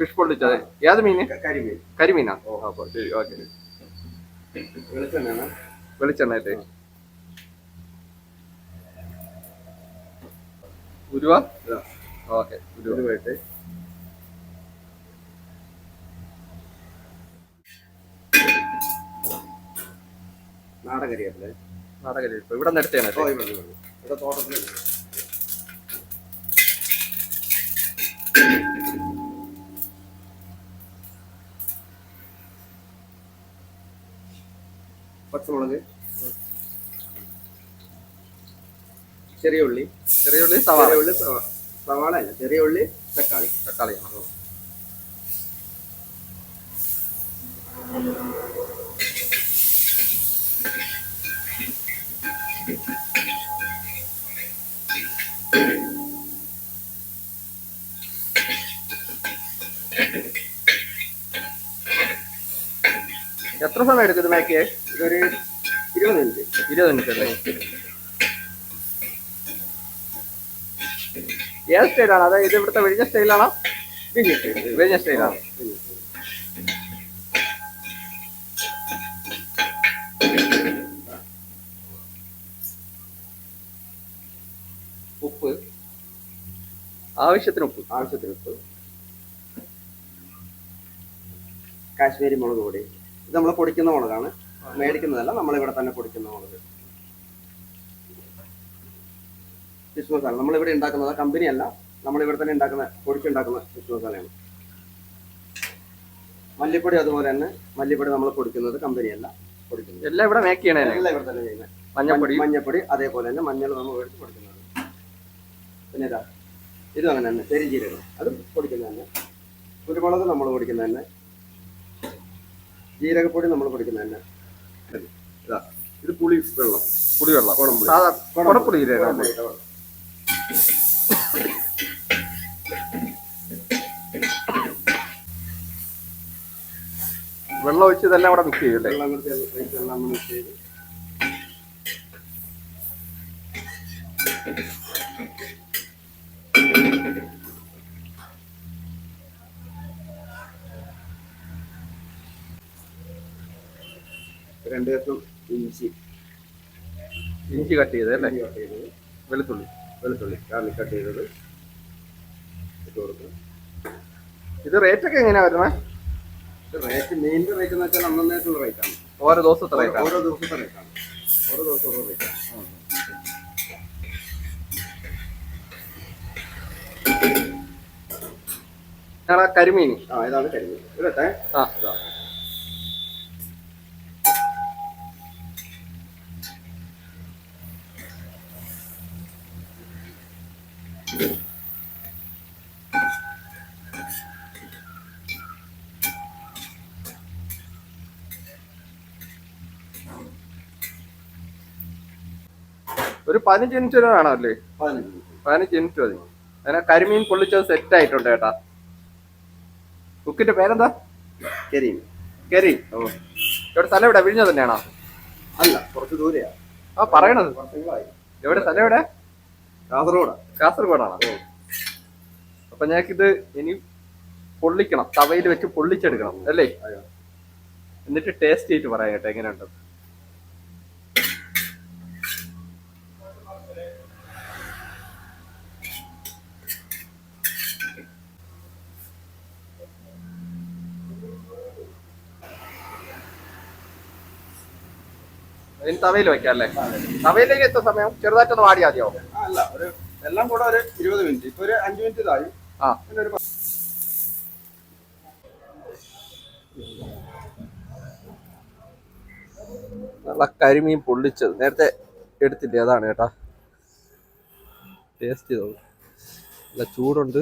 Fish പൊള്ളിച്ചത് ഏത് മീന്? കരിമീൻ. കരിമീനാ? അപ്പൊ ശരി ഓക്കെ. വെളിച്ചെണ്ണ അല്ലേ ഉരുവ ഓക്കെ ഉരുവ ഉരുവായിട്ട് നാടകരിയല്ലേ നാടകരി ഇപ്പൊ ഇവിടെ നിന്ന് എടുത്തേനെ ഇവിടെ ഇവിടെ. പച്ചമുളക്. ചെറിയ ഉള്ളി. ചെറിയ ഉള്ളി സവാള. ചെറിയ ഉള്ളി സവാള അല്ല ചെറിയ ഉള്ളി തക്കാളി. തക്കാളി എത്ര സമയം എടുക്കും ഇത് മേക്കിയെ ഇതൊരു ഇരുപത് മിനിറ്റ് ഇരുപത് മിനിറ്റ് അല്ലേ ഏത് സ്റ്റൈലാണ്? അതായത് ഇത് ഇവിടുത്തെ വെളിഞ്ഞ സ്റ്റൈലാണോ? പിന്നെ സ്റ്റൈൽ വെളിഞ്ഞ സ്റ്റൈലാണ് ഉപ്പ്. ആവശ്യത്തിന് ഉപ്പ്. ആവശ്യത്തിന് ഉപ്പ്. കാശ്മീരി മുളക് പൊടി. ഇത് നമ്മൾ പൊടിക്കുന്ന മുളകാണ്. മേടിക്കുന്നതല്ല നമ്മളിവിടെ തന്നെ പൊടിക്കുന്ന മുളക് ഫിഷ് മസാല നമ്മളിവിടെ ഉണ്ടാക്കുന്നത് കമ്പനി അല്ല നമ്മളിവിടെ തന്നെ ഉണ്ടാക്കുന്ന പൊടിച്ചുണ്ടാക്കുന്ന ഫിഷ് മസാലയാണ് മല്ലിപ്പൊടി അതുപോലെ തന്നെ മല്ലിപ്പൊടി നമ്മൾ പൊടിക്കുന്നത് കമ്പനിയല്ല പൊടിക്കുന്നത്. എല്ലാം ഇവിടെ മേക്ക് ചെയ്യണേ എല്ലാം ഇവിടെ തന്നെ ചെയ്യുന്നത്. മഞ്ഞപ്പൊടി. മഞ്ഞപ്പൊടി അതേപോലെ തന്നെ മഞ്ഞൾ നമ്മൾ മേടിച്ച് പൊടിക്കുന്നത്. പിന്നെ ഇതാ ഇതും അങ്ങനെ തന്നെ പെരിഞ്ജീരകം അത് പൊടിക്കുന്നത് തന്നെ. കുരുമുളക് നമ്മൾ പൊടിക്കുന്നത് തന്നെ. ജീരകപ്പൊടി നമ്മൾ പൊടിക്കുന്നത് തന്നെ. ഇതാ ഇത് പുളി വെള്ളം. പുളിവെള്ളം വെള്ളം. സാധാ കുടപ്പുളി ഇല്ലേ കുടംപുളി ഇട്ട വെള്ളം. ഒഴിച്ച് ഇതെല്ലാം കൂടെ മിക്സ് ചെയ്യും അല്ലേ വെള്ളം കൂടി രണ്ട് ഇഞ്ചി. ഇഞ്ചി കട്ട് ചെയ്തത് അല്ലേ? കട്ട് ചെയ്തത്. വെളുത്തുള്ളി. വെളുത്തുള്ളി. ഗാർലിക് കട്ട് ചെയ്തത്. ഇട്ട് കൊടുക്കണം ഇത് റേറ്റ് ഒക്കെ എങ്ങനെയാ വരുന്നത് റേറ്റ് മെയിൻ റേറ്റ് എന്ന് വെച്ചാൽ അന്നേരത്തുള്ള റേറ്റാണ് ആണ്. ഓരോ ദിവസത്തെ റേറ്റ് ഓരോ ദിവസത്തെ റേറ്റാണ് ആണ്. ഓരോ ദിവസം ഓരോ റേറ്റ് ആണ്. കരിമീൻ. ആ ഇതാണ് കരിമീൻ. ഇതട്ടെ ആ. ഒരു പതിനഞ്ച് മിനിറ്റ് വരെ വേണം അല്ലേ? പതിനഞ്ച് മിനിറ്റ് മതി. അങ്ങനെ കരിമീൻ പൊള്ളിച്ചത് സെറ്റ് ആയിട്ടുണ്ട് ചേട്ടാ കുക്കിന്റെ പേരെന്താ? കരിമീൻ കരി. ഓ. ഇവിടെ സ്ഥലം എവിടെ? വിഴിഞ്ഞ തന്നെയാണോ? അല്ല കുറച്ച് ദൂരെയാ. ആ പറയണത്. എവിടെ സ്ഥലം എവിടെ? കാസർഗോഡാ. കാസർഗോഡാണോ. അപ്പൊ ഞങ്ങൾക്കിത് ഇനി പൊള്ളിക്കണം. തവയിൽ വെച്ച് പൊള്ളിച്ചെടുക്കണം. അല്ലേ? എന്നിട്ട് ടേസ്റ്റ് ചെയ്തിട്ട് പറയാം കേട്ടോ എങ്ങനെയുണ്ട്? തവയിൽ വെക്കാം അല്ലേ? തവയിലേക്ക് എത്ര സമയം? ചെറുതായിട്ടൊന്ന് വാടിയാ മതിയോ അല്ല ഒരു എല്ലാം കൂടെ ഒരു ഇരുപത് മിനിറ്റ്. ഇപ്പൊ ഒരു അഞ്ചു മിനിറ്റ് ഇതായി. ആ. പിന്നെ ഒരു നല്ല കരിമീൻ പൊള്ളിച്ചത്. നേരത്തെ എടുത്തില്ലേ? അതാണ് കേട്ടാ. ടേസ്റ്റ് ചെയ്തോളൂ. നല്ല ചൂടുണ്ട്.